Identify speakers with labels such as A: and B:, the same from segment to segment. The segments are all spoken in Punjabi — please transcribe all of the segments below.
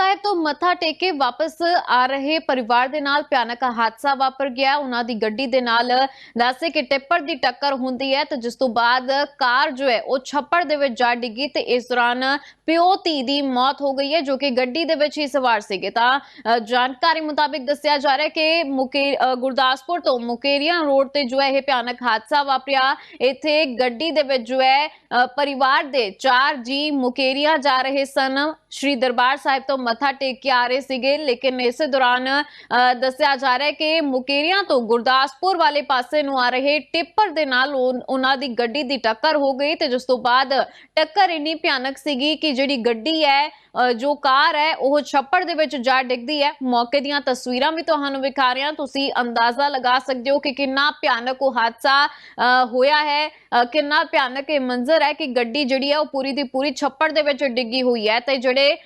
A: ਸਾਹਿਬ ਤੋਂ ਮੱਥਾ ਟੇਕ ਕੇ ਵਾਪਸ ਆ ਰਹੇ ਪਰਿਵਾਰ ਦੇ ਨਾਲ ਭਿਆਨਕ ਹਾਦਸਾ ਵਾਪਰ ਗਿਆ। ਉਹਨਾਂ ਦੀ ਗੱਡੀ ਦੇ ਨਾਲ ਦੱਸੇ ਕਿ ਟਿੱਪਰ ਦੀ ਟੱਕਰ ਹੁੰਦੀ ਹੈ ਤੇ ਜਿਸ ਤੋਂ ਬਾਅਦ ਕਾਰ ਜੋ ਹੈ ਉਹ ਛੱਪੜ ਦੇ ਵਿੱਚ ਜਾ ਡਿੱਗੀ ਤੇ ਇਸ ਦੌਰਾਨ ਪਿਓ ਧੀ ਦੀ ਮੌਤ ਹੋ ਗਈ ਹੈ ਜੋ ਕਿ ਗੱਡੀ ਦੇ ਵਿੱਚ ਹੀ ਸਵਾਰ ਸੀਗੇ। ਤਾਂ ਜਾਣਕਾਰੀ ਮੁਤਾਬਿਕ ਦੱਸਿਆ ਜਾ ਰਿਹਾ ਕਿ ਮੁਕੇ ਗੁਰਦਾਸਪੁਰ ਤੋਂ ਮੁਕੇਰੀਆਂ ਰੋਡ ਤੇ ਜੋ ਹੈ ਇਹ ਭਿਆਨਕ ਹਾਦਸਾ ਵਾਪਰਿਆ। ਇੱਥੇ ਗੱਡੀ ਦੇ ਵਿੱਚ ਜੋ ਹੈ ਪਰਿਵਾਰ ਦੇ ਚਾਰ ਜੀ ਮੁਕੇਰੀਆਂ ਜਾ ਰਹੇ ਸਨ। ਸ਼੍ਰੀ ਦਰਬਾਰ ਸਾਹਿਬ ਤੋਂ ਮੱਥਾ ਟੇਕ ਕੇ ਆ ਰਹੇ ਸੀਗੇ ਲੇਕਿਨ ਇਸੇ ਦੌਰਾਨ ਦੱਸਿਆ ਜਾ ਰਿਹਾ ਹੈ ਕਿ ਮੁਕੇਰੀਆਂ ਤੋਂ ਗੁਰਦਾਸਪੁਰ ਵਾਲੇ ਪਾਸੇ ਨੂੰ ਆ ਰਹੇ ਟਿੱਪਰ ਦੇ ਨਾਲ ਉਹਨਾਂ ਦੀ ਗੱਡੀ ਦੀ ਟੱਕਰ ਹੋ ਗਈ ਤੇ ਜਿਸ ਤੋਂ ਬਾਅਦ ਟੱਕਰ ਇੰਨੀ ਭਿਆਨਕ ਸੀਗੀ ਕਿ ਜਿਹੜੀ ਗੱਡੀ ਹੈ ਜੋ ਕਾਰ ਹੈ ਉਹ ਛੱਪੜ ਦੇ ਵਿੱਚ ਜਾ ਡਿੱਗਦੀ ਹੈ। ਮੌਕੇ ਦੀਆਂ ਤਸਵੀਰਾਂ ਵੀ ਤੁਹਾਨੂੰ ਵਿਖਾ ਰਹੇ ਹਾਂ। ਤੁਸੀਂ ਅੰਦਾਜ਼ਾ ਲਗਾ ਸਕਦੇ ਹੋ ਕਿ ਕਿੰਨਾ ਭਿਆਨਕ ਉਹ ਹਾਦਸਾ ਅ, ਹੋਇਆ ਹੈ। ਅ, ਕਿੰਨਾ ਭਿਆਨਕ ਇਹ ਮੰਜ਼ਰ ਹੈ ਕਿ ਗੱਡੀ ਜਿਹੜੀ ਹੈ ਉਹ ਪੂਰੀ ਦੀ ਪੂਰੀ ਛੱਪੜ ਦੇ ਵਿੱਚ ਡਿੱਗੀ ਹੋਈ ਹੈ ਤੇ ਜਿਹੜੇ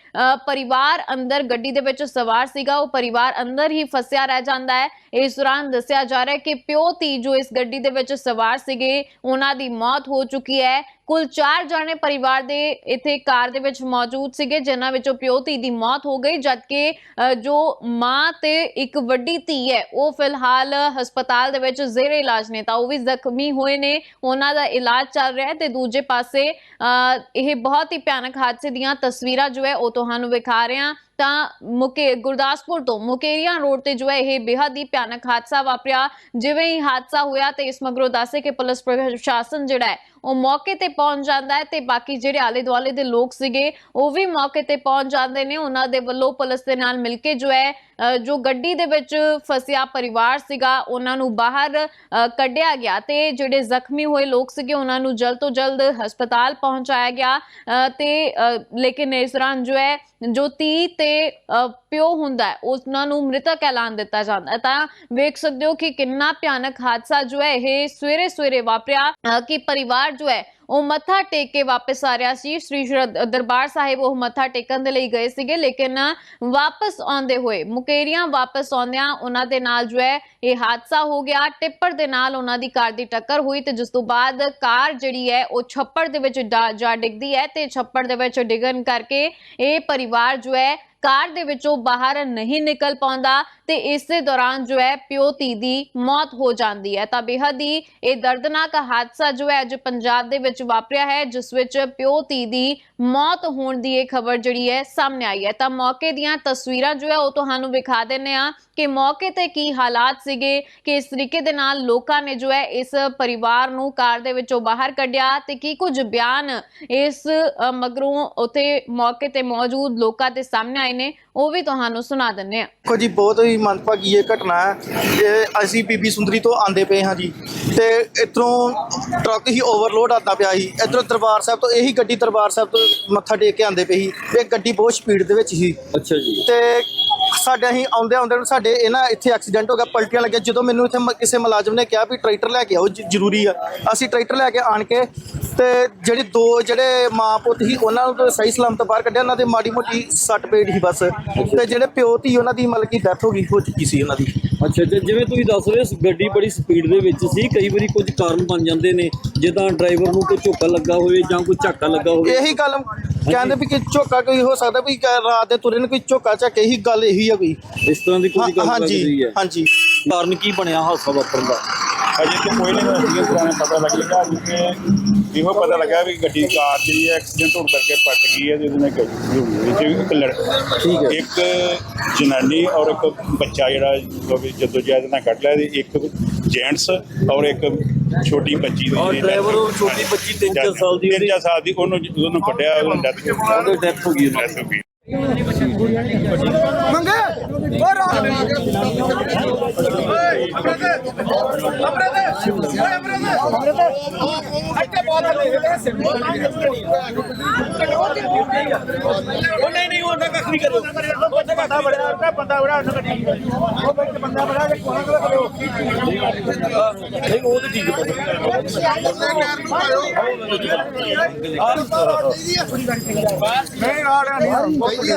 A: ਪਰਿਵਾਰ ਪਰਿਵਾਰ ਅੰਦਰ ਗੱਡੀ ਦੇ ਵਿੱਚ ਸਵਾਰ ਸੀਗਾ, ਉਹ ਪਰਿਵਾਰ ਅੰਦਰ ਹੀ ਫਸਿਆ ਰਹਿ ਜਾਂਦਾ ਹੈ। ਇਸ ਦੌਰਾਨ ਦੱਸਿਆ ਜਾ ਰਿਹਾ ਹੈ ਕਿ ਪਿਓ ਧੀ ਜੋ ਇਸ ਗੱਡੀ ਦੇ ਵਿੱਚ ਸਵਾਰ ਸੀਗੇ, ਉਹਨਾਂ ਦੀ ਮੌਤ ਹੋ ਚੁੱਕੀ ਹੈ। ਕੁੱਲ 4 ਜਣੇ ਪਰਿਵਾਰ ਦੇ ਇੱਥੇ ਕਾਰ ਦੇ ਵਿੱਚ ਮੌਜੂਦ ਸੀਗੇ ਜਿਨ੍ਹਾਂ ਵਿੱਚੋਂ ਪਿਓ ਧੀ ਦੀ ਮੌਤ ਹੋ ਗਈ ਜਦਕਿ ਜੋ ਮਾਂ ਤੇ ਇੱਕ ਵੱਡੀ ਧੀ ਹੈ ਉਹ ਫਿਲਹਾਲ ਹਸਪਤਾਲ ਦੇ ਵਿੱਚ ਜ਼ੇਰੇ ਇਲਾਜ ਨੇ ਤਾਂ ਉਹ ਵੀ ਜ਼ਖਮੀ ਹੋਏ ਨੇ ਉਹਨਾਂ ਦਾ ਇਲਾਜ ਚੱਲ ਰਿਹਾ ਹੈ ਤੇ ਦੂਜੇ ਪਾਸੇ ਅ, ਇਹ ਬਹੁਤ ਹੀ ਭਿਆਨਕ ਹਾਦਸੇ ਦੀਆਂ ਤਸਵੀਰਾਂ ਜੋ ਹੈ ਉਹ ਤੁਹਾਨੂੰ ਵਿਖਾ ਰਹੇ ਹਾਂ ਤਾਂ ਮੁਕੇ ਗੁਰਦਾਸਪੁਰ ਤੋਂ ਮੁਕੇਰੀਆਂ ਰੋਡ ਤੇ ਜੋ ਹੈ ਇਹ ਬੇਹੱਦ ਹੀ ਭਿਆਨਕ ਹਾਦਸਾ ਵਾਪਰਿਆ ਜਿਵੇਂ ਹੀ ਹਾਦਸਾ ਹੋਇਆ ਤੇ ਇਸ ਮਗਰੋਂ ਦੱਸੇ ਕਿ ਪੁਲਿਸ ਪ੍ਰਸ਼ਾਸਨ ਜਿਹੜਾ ਹੈ ਉਹ ਮੌਕੇ ਤੇ ਪਹੁੰਚ ਜਾਂਦਾ ਹੈ ਤੇ ਬਾਕੀ ਜਿਹੜੇ ਆਲੇ ਦੁਆਲੇ ਦੇ ਲੋਕ ਸੀਗੇ ਉਹ ਵੀ ਮੌਕੇ ਤੇ ਪਹੁੰਚ ਜਾਂਦੇ ਨੇ। ਉਹਨਾਂ ਦੇ ਵੱਲੋਂ ਪੁਲਿਸ ਦੇ ਨਾਲ ਮਿਲ ਕੇ ਜੋ ਹੈ ਜੋ ਗੱਡੀ ਦੇ ਵਿੱਚ ਫਸਿਆ ਪਰਿਵਾਰ ਸੀਗਾ ਉਹਨਾਂ ਨੂੰ ਬਾਹਰ ਕੱਢਿਆ ਗਿਆ ਤੇ ਜਿਹੜੇ ਜ਼ਖਮੀ ਹੋਏ ਲੋਕ ਸੀਗੇ ਉਹਨਾਂ ਨੂੰ ਜਲਦ ਤੋਂ ਜਲਦ ਹਸਪਤਾਲ ਪਹੁੰਚਾਇਆ ਗਿਆ। ਤੇ ਅ, ਲੇਕਿਨ ਇਸ ਦੌਰਾਨ ਜੋ ਹੈ ਜੋ ਧੀ ਤੇ ਅ, ਪਿਓ ਹੁੰਦਾ ਹੈ, ਉਹਨਾਂ ਨੂੰ ਮ੍ਰਿਤਕ ਐਲਾਨ ਦਿੱਤਾ ਜਾਂਦਾ ਹੈ। ਤਾਂ ਵੇਖ ਸਕਦੇ ਹੋ ਕਿ ਕਿੰਨਾ ਭਿਆਨਕ ਹਾਦਸਾ ਜੋ ਹੈ, ਇਹ ਸਵੇਰੇ ਸਵੇਰੇ ਵਾਪਰਿਆ ਕਿ ਪਰਿਵਾਰ ਜੋ ਹੈ, ਉਹ ਮੱਥਾ ਟੇਕ ਕੇ ਵਾਪਸ ਆ ਰਿਹਾ ਸੀ। ਸ੍ਰੀ ਦਰਬਾਰ ਸਾਹਿਬ ਉਹ ਮੱਥਾ ਟੇਕਣ ਦੇ ਲਈ ਗਏ ਸੀਗੇ, ਲੇਕਿਨ ਵਾਪਸ ਆਉਂਦੇ ਹੋਏ, ਮੁਕੇਰੀਆਂ ਵਾਪਸ ਆਉਂਦਿਆਂ ਉਹਨਾਂ ਦੇ ਨਾਲ ਜੋ ਹੈ, ਇਹ ਹਾਦਸਾ ਹੋ ਗਿਆ। ਟਿੱਪਰ ਦੇ ਨਾਲ ਉਹਨਾਂ ਦੀ ਕਾਰ ਦੀ ਟੱਕਰ ਹੋਈ ਤੇ ਜਿਸ ਤੋਂ ਬਾਅਦ ਕਾਰ ਜਿਹੜੀ ਹੈ, ਉਹ ਛੱਪੜ ਦੇ ਵਿੱਚ ਜਾ- ਜਾ ਡਿੱਗਦੀ ਹੈ ਤੇ ਛੱਪੜ ਦੇ ਵਿੱਚ ਡਿੱਗਣ ਕਰਕੇ ਇਹ ਪਰਿਵਾਰ ਜੋ ਹੈ ਕਾਰ ਦੇ ਵਿੱਚੋਂ ਬਾਹਰ ਨਹੀਂ ਨਿਕਲ ਪਾਉਂਦਾ ਤੇ ਇਸੇ ਦੌਰਾਨ ਜੋ ਹੈ ਪਿਓ ਧੀ ਦੀ ਮੌਤ ਹੋ ਜਾਂਦੀ ਹੈ। ਤਾਂ ਬੇਹੱਦ ਹੀ ਇਹ ਦਰਦਨਾਕ ਹਾਦਸਾ ਜੋ ਹੈ ਅੱਜ ਪੰਜਾਬ ਦੇ ਵਿੱਚ ਵਾਪਰਿਆ ਹੈ, ਜਿਸ ਵਿੱਚ ਪਿਓ ਧੀ ਦੀ ਮੌਤ ਹੋਣ ਦੀ ਇਹ ਖਬਰ ਜਿਹੜੀ ਹੈ ਸਾਹਮਣੇ ਆਈ ਹੈ। ਤਾਂ ਮੌਕੇ ਦੀਆਂ ਤਸਵੀਰਾਂ ਜੋ ਹੈ ਉਹ ਤੁਹਾਨੂੰ ਵਿਖਾ ਦਿੰਨੇ ਆ ਕਿ ਮੌਕੇ ਤੇ ਕੀ ਹਾਲਾਤ ਸੀਗੇ, ਕਿ ਇਸ ਤਰੀਕੇ ਦੇ ਨਾਲ ਲੋਕਾਂ ਨੇ ਜੋ ਹੈ ਇਸ ਪਰਿਵਾਰ ਨੂੰ ਕਾਰ ਦੇ ਵਿੱਚੋਂ ਬਾਹਰ ਕੱਢਿਆ ਤੇ ਕੀ ਕੁਝ ਬਿਆਨ ਇਸ ਮਗਰੋਂ ਉਥੇ ਮੌਕੇ ਤੇ ਮੌਜੂਦ ਲੋਕਾਂ ਦੇ ਸਾਹਮਣੇ ਆਏ ਨੇ ਉਹ ਵੀ ਤੁਹਾਨੂੰ ਸੁਣਾ ਦਿੰਨੇ ਆ
B: ਦੇਖੋ ਜੀ ਬਹੁਤ ਹੀ ਮੰਦਭਾਗੀ ਇਹ ਘਟਨਾ ਹੈ। ਇਹ ਅਸੀਂ ਬੀਬੀ ਸੁੰਦਰੀ ਤੋਂ ਆਂਦੇ ਪਏ ਹਾਂ ਜੀ। ਤੇ ਇੱਧਰੋਂ ਟਰੱਕ ਹੀ ਓਵਰਲੋਡ ਆਉਂਦਾ ਪਿਆ ਸੀ। ਇੱਧਰੋਂ ਦਰਬਾਰ ਸਾਹਿਬ ਤੋਂ ਇਹੀ ਗੱਡੀ ਦਰਬਾਰ ਸਾਹਿਬ ਤੋਂ ਮੱਥਾ ਟੇਕ ਕੇ ਆਂਦੇ ਪਈ ਸੀ। ਇਹ ਗੱਡੀ ਬਹੁਤ ਸਪੀਡ ਦੇ ਵਿੱਚ ਸੀ।
C: ਅੱਛਾ ਜੀ।
B: ਤੇ ਸਾਡੇ ਅਸੀਂ ਆਉਂਦੇ ਆਉਂਦੇ ਨੂੰ ਸਾਡੇ ਇਹ ਨਾ ਇੱਥੇ ਐਕਸੀਡੈਂਟ ਹੋ ਗਿਆ ਪਲਟੀਆਂ ਲੱਗਿਆ। ਜਦੋਂ ਮੈਨੂੰ ਇੱਥੇ ਮ- ਕਿਸੇ ਮੁਲਾਜ਼ਮ ਨੇ ਕਿਹਾ ਵੀ ਟਰੈਕਟਰ ਲੈ ਕੇ ਆਓ ਜ- ਜ਼ਰੂਰੀ ਆ। ਅਸੀਂ ਟਰੈਕਟਰ ਲੈ ਕੇ ਆਣ ਕੇ ਤੇ ਜਿਹੜੀ ਦੋ ਜਿਹੜੇ ਮਾਂ ਪੁੱਤ ਸੀ ਉਹਨਾਂ ਨੂੰ ਤਾਂ ਸਹੀ ਸਲਾਮਤ ਬਾਹਰ ਕੱਢਿਆ ਉਹਨਾਂ ਦੇ ਮਾੜੀ ਮੋਟੀ ਸੱਟ ਪੇਟ ਸੀ ਬਸ। ਤੇ ਜਿਹੜੇ ਪਿਓ ਧੀ ਉਹਨਾਂ ਦੀ ਮਤਲਬ ਕਿ ਡੈਥ ਹੋ ਗਈ ਹੋ ਚੁੱਕੀ ਸੀ ਉਹਨਾਂ ਦੀ।
C: ਅੱਛਾ ਤੇ ਜਿਵੇਂ ਤੁਸੀਂ ਦੱਸ ਰਹੇ ਹੋ ਗੱਡੀ ਬੜੀ ਸਪੀਡ ਦੇ ਵਿੱਚ ਸੀ ਕਈ ਵਾਰੀ ਕੁਝ ਕਾਰਨ ਬਣ ਜਾਂਦੇ ਨੇ ਜਿੱਦਾਂ ਡਰਾਈਵਰ ਨੂੰ ਕੋਈ ਝੋਕਾ ਲੱਗਾ ਹੋਵੇ ਜਾਂ ਕੋਈ ਝਾਕਾ ਲੱਗਾ ਹੋਵੇ।
B: ਇਹੀ ਗੱਲ ਕਹਿੰਦੇ ਵੀ ਕਿ ਝੋਕਾ ਕੋਈ ਹੋ ਸਕਦਾ ਵੀ ਰਾਤ ਦੇ ਤੁਰੇ ਨੂੰ ਕੋਈ ਝੋਕਾ ਝੱਕ ਇਹੀ ਗੱਲ ਇਹੀ ਆ ਕੋਈ।
C: ਇਸ ਤਰ੍ਹਾਂ ਦੀ ਕੋਈ ਗੱਲ ਲੱਗ ਰਹੀ ਹੈ।
B: ਹਾਂਜੀ।
C: ਕਾਰਨ ਕੀ ਬਣਿਆ ਹਾਦਸਾ ਵਾਪਰਨ ਦਾ?
D: ਅਜੇ ਤਾਂ ਕੋਈ ਨਹੀਂ ਹੋਇਆ ਪੁਰਾਣਾ ਪਤਾ ਲੱਗੇਗਾ ਕਿ ਇਹੋ ਪਤਾ ਲੱਗਾ ਵੀ ਗੱਡੀ ਕਾਰ ਜਿਹੜੀ ਹੈ ਐਕਸੀਡੈਂਟ ਹੋਣ ਕਰਕੇ ਪੱਟ ਗਈ ਹੈ ਜਿਹਦੇ ਨਾਲ ਗੱਡੀ ਵਿੱਚ ਇੱਕ ਲੜਕਾ
C: ਠੀਕ ਹੈ।
D: ਇੱਕ ਜਨਾਨੀ ਔਰ ਇੱਕ ਬੱਚਾ ਜਿਹੜਾ ਜੋ ਵੀ ਜਦੋਂ ਜੈਦ ਨਾਲ ਕੱਢ ਲਿਆ ਇੱਕ ਜੈਂਟਸ ਔਰ ਇੱਕ ਛੋਟੀ ਬੱਚੀ ਦੀ
C: ਔਰ driver ਉਹ ਛੋਟੀ ਬੱਚੀ ਤਿੰਨ ਚਾਰ ਸਾਲ ਦੀ
D: ਤਿੰਨ ਚਾਰ ਸਾਲ ਦੀ ਉਹਨੂੰ ਉਹਨੂੰ ਕੱਢਿਆ ਉਹਨੂੰ ਡੈਥ
C: ਉਹਦੀ death ਹੋ ਗਈ ਉਹਨਾਂ ਦੀ।
D: ਹੋ ਗਈ
E: ਨਹੀਂ ਨਹੀਂ ਉਹਦਾ ਕੱਖ ਨਹੀਂ ਕਰੋ ਬੰਦਾ ਬੜਾ ਉਹਦਾ ਬੰਦਾ ਬੜਾ ਉਹਨੇ ਗੱਡੀ ਉਹ ਵਿੱਚ ਬੰਦਾ ਬੜਾ ਜੇ ਕੋਹਾਂ ਕੋਲ ਕਰੋ
C: ਨਹੀਂ ਉਹ ਤਾਂ ਠੀਕ ਹੈ।
E: ਨਹੀਂ ਆ ਰਿਹਾ। ਨਹੀਂ